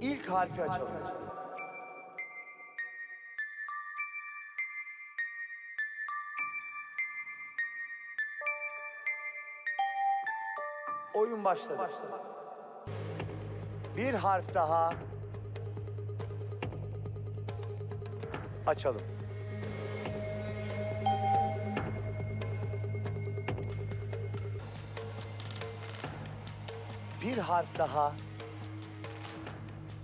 İlk harfi açalım. Oyun başladı. Bir harf daha açalım. Bir harf daha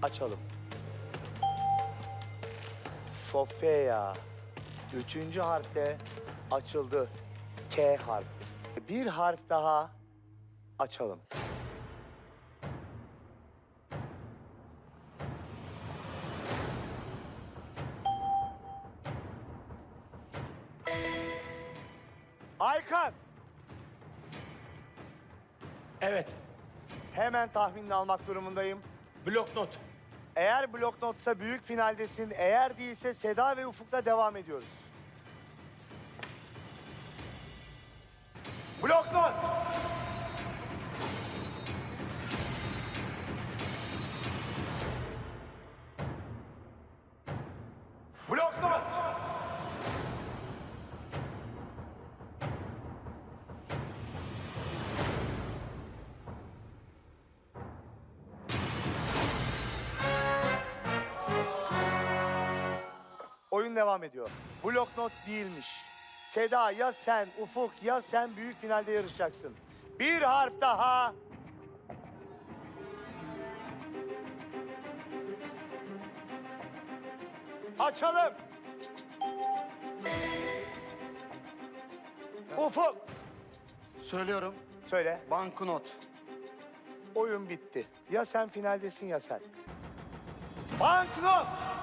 açalım. Sofya. Üçüncü harfte açıldı. K harfi. Bir harf daha açalım. Aykan, Evet. hemen tahminini almak durumundayım. Bloknot. Eğer bloknotsa büyük finaldesin, eğer değilse Seda ve Ufuk'la devam ediyoruz. Oyun devam ediyor. Bloknot değilmiş. Seda ya sen, Ufuk ya sen büyük finalde yarışacaksın. Bir harf daha. Açalım. Ufuk. Söylüyorum. Söyle. Banknot. Oyun bitti. Ya sen finaldesin ya sen. Banknot.